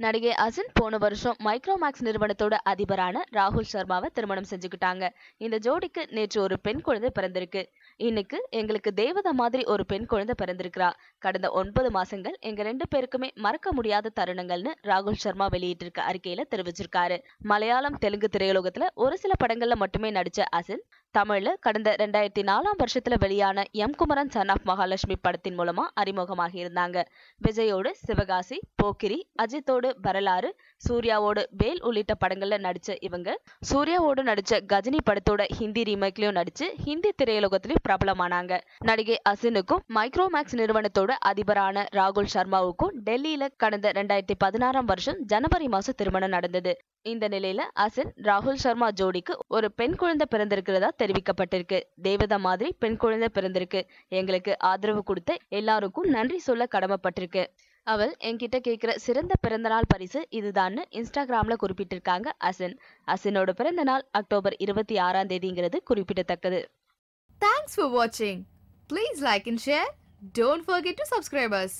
நடிகை அசின் போன வருஷம் மைக்ரோமேக்ஸ் நிறுவனத்தோட அதிபரான ராகுல் சர்மாவை திருமணம் செஞ்சுக்கிட்டாங்க. இந்த ஜோடிக்கு நேற்று ஒரு பெண் குழந்தை பிறந்திருக்கு. இன்னைக்கு எங்களுக்கு தேவதை மாதிரி ஒரு பெண் குழந்தை பிறந்திருக்கிறா. கடந்த ஒன்பது மாசங்கள் எங்க ரெண்டு பேருக்குமே மறக்க முடியாத தருணங்கள்னு ராகுல் சர்மா வெளியிட்டிருக்க அறிக்கையில தெரிவிச்சிருக்காரு. மலையாளம் தெலுங்கு திரையுலகத்துல ஒரு சில படங்கள்ல மட்டுமே நடிச்ச அசின் தமிழ்ல கடந்த ரெண்டாயிரத்தி நாலாம் வருஷத்துல வெளியான M Kumaran son of Mahalakshmi படத்தின் மூலமா அறிமுகமாகி இருந்தாங்க. விஜயோடு சிவகாசி போக்கிரி அஜித்தோடு வரலாறு சூர்யாவோடு வேல் உள்ளிட்ட படங்கள்ல நடிச்ச இவங்க சூர்யாவோடு நடிச்ச கஜினி படத்தோட ஹிந்தி ரீமேக்லயும் நடிச்சு ஹிந்தி திரையுலகத்திலயும் பிரபலமானாங்க. நடிகை அசினுக்கும் மைக்ரோமேக்ஸ் நிறுவனத்தோட அதிபரான ராகுல் சர்மாவுக்கும் டெல்லியில கடந்த ரெண்டாயிரத்தி பதினாறாம் வருஷம் ஜனவரி மாசம் திருமணம் நடந்தது. இந்த நிலையில அசின் ராகுல் சர்மா ஜோடிக்கு ஒரு பெண் குழந்தை பிறந்திருக்கிறதா தெரிவிக்கப்பட்டிருக்கு. தேவதா மாதிரி பெண் குழந்தை பிறந்திருக்கு. எங்களுக்கு ஆதரவு கொடுத்த எல்லாருக்கும் நன்றி சொல்ல கடமைப்பட்டிருக்கு. அவள் என்கிட்ட கேட்குற சிறந்த பிறந்தநாள் பரிசு இதுதான்னு இன்ஸ்டாகிராம்ல குறிப்பிட்டிருக்காங்க அசின். அசினோட பிறந்த நாள் அக்டோபர் இருபத்தி ஆறாம் தேதிங்கிறது குறிப்பிடத்தக்கது. தேங்க்ஸ் ஃபார் வாட்சிங் please like and share don't forget to subscribers.